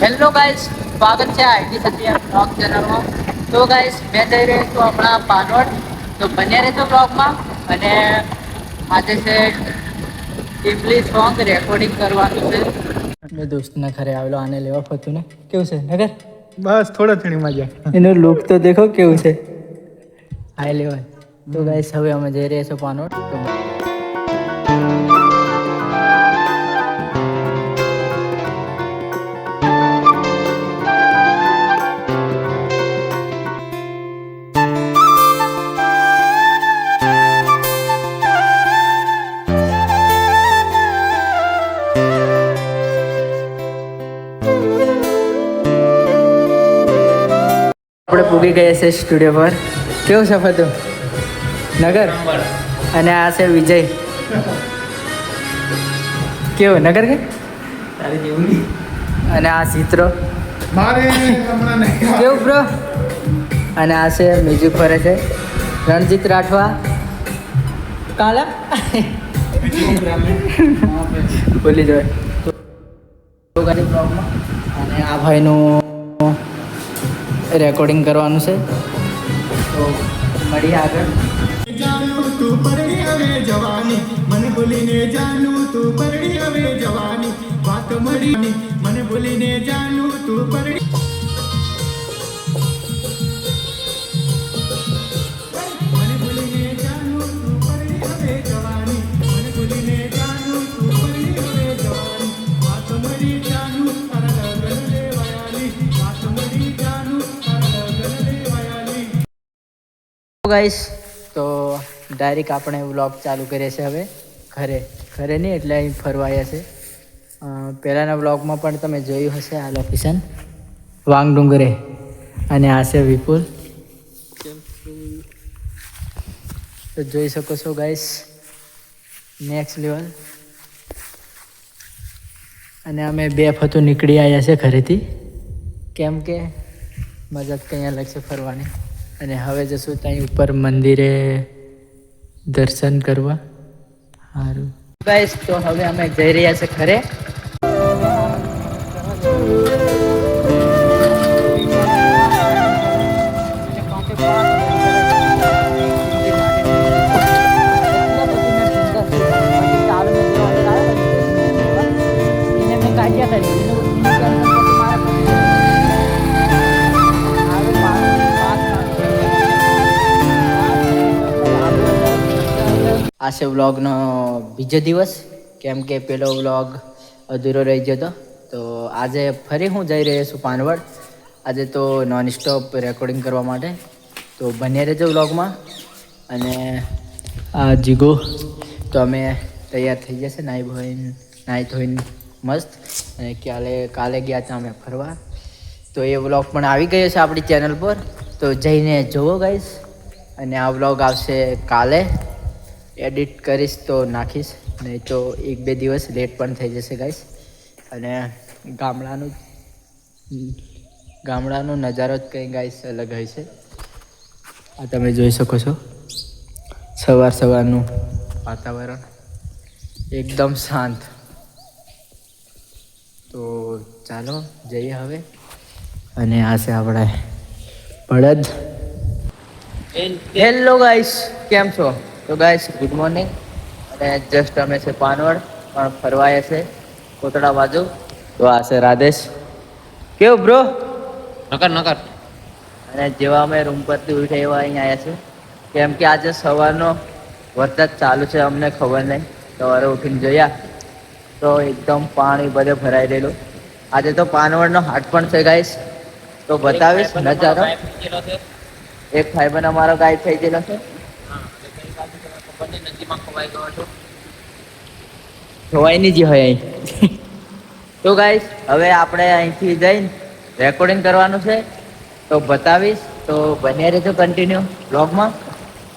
Hello guys સ્વાગત છે IT Satya blog ચેનલમાં. તો ગાઈસ મેં જઈ રહ્યો છું હમણાં પાનોડ તો બન્યા રહેશો બ્લોગમાં. અને આજે છે ટીમલી સોંગ રેકોર્ડિંગ કરવાનું છે. મેં દોસ્તના ઘરે આવેલો આને લેવા ફતું ને. કેવું છે નગર? બસ થોડા થોડી મજા. એનો લુક તો દેખો કેવું છે. આઈ લેવલ તો ગાઈસ હવે અમે જઈ રહ્યા છો પાનોડ તો આપણે પૂગી ગયા છે સ્ટુડિયો પર. કેવું છે ફતું નગર? અને આ છે વિજય. કેવું નગર કે? અને આ ચિત્રો. કેવું બ્રો અને આ છે મ્યુઝિક ફરે છે. રણજીત રાઠવા. કાલા? ભૂલી જાય અને આ ભાઈનું રેકોર્ડિંગ કરવાનું છે. તો મળીએ આગળ. જાનું તું પરણી હવે જવાની. મને બોલીને જાનું તું પરણી હવે જવાની. વાત મળી, મને બોલીને જાનું તું પરણી ગાઈસ તો ડાયરેક્ટ આપણે વ્લોગ ચાલુ કરીએ છીએ હવે. ઘરે. ઘરે નહીં, એટલે અહીં ફરવા આવ્યા છે પહેલાંના વ્લોગમાં પણ તમે જોયું હશે આ લોકેશન વાંગ ડુંગરે. અને આ છે વિપુલ. તો જોઈ શકો છો ગાઈસ નેક્સ્ટ લેવલ અને અમે બે ફતું નીકળી આવ્યા છે ઘરેથી. કેમ કે મજા કંઈ અલગ છે ફરવાની. અને હવે જશું ત્યાં ઉપર મંદિરે દર્શન કરવા. સારું ગાઈસ તો હવે અમે જઈ રહ્યા છે ઘરે. આ છે વ્લોગનો બીજો દિવસ, કેમ કે પેલો વ્લોગ અધૂરો રહી ગયો હતો. તો આજે ફરી હું જઈ રહ્યો છું પાનવડ. આજે તો નોન સ્ટોપ રેકોર્ડિંગ કરવા માટે. તો બને રહેજો વ્લોગમાં. અને, આ જીગો, તો અમે તૈયાર થઈ જશે. નાઈ ધોઈને નાઈ ધોઈને મસ્ત. અને કાલે કાલે ગયા હતા અમે ફરવા. તો એ વ્લોગ પણ આવી ગયો છે આપણી ચેનલ પર. તો જઈને જોવો ગાઈશ અને આ વ્લોગ આવશે કાલે. એડિટ કરીશ તો નાખીશ નહીં તો એક બે દિવસ લેટ પણ થઈ જશે ગાઈસ અને ગામડાનું ગામડાનો નજારો જ કંઈ ગાઈસ અલગ હોય છે. આ તમે જોઈ શકો છો. સવાર સવારનું વાતાવરણ એકદમ શાંત. તો ચાલો જઈએ હવે. અને આ છે આપણે બળદ હેલો ગાઈસ કેમ છો? તો ગાઈસ ગુડ મોર્નિંગ અને જસ્ટ અમે છે પાનવડ પણ ફરવાય છે કોતડા બાજુ. તો આ છે રાધેશ. કેવું બ્રો નકર નકર. અને જેવા અમે રૂમ પરથી ઉઠે એવા અહીં આવ્યા છે કેમ કે આજે સવારનો વરસાદ ચાલુ છે અમને ખબર નહીં. સવારે ઉઠીને જોયા. તો એકદમ પાણી બધે ભરાઈ રહેલું. આજે તો પાનવડનો હાટ પણ છે ગાઈસ તો બતાવીશ નજારો. એક ફાઈબર અમારો ગાય થઈ ગયેલો છે. જોવાય નહીં જે હોય અહીં. તો ગાઈસ હવે આપણે અહીંથી જઈને રેકોર્ડિંગ કરવાનું છે. તો બતાવીશ. તો બન્યા રહેજો કન્ટિન્યુ બ્લોગમાં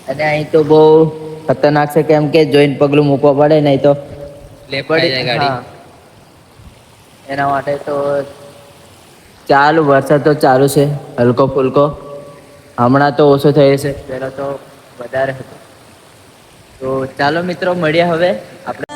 અને અહીં તો બહુ ખતરનાક છે કેમ કે જોઈન પગલું મૂકવા પડે નહીં તો. એના માટે તો ચાલુ વરસાદ તો ચાલુ છે હલકો ફુલકો. હમણાં તો ઓછો થયો છે. પહેલાં તો વધારે હતો. તો ચાલો મિત્રો મળીએ હવે. આપણે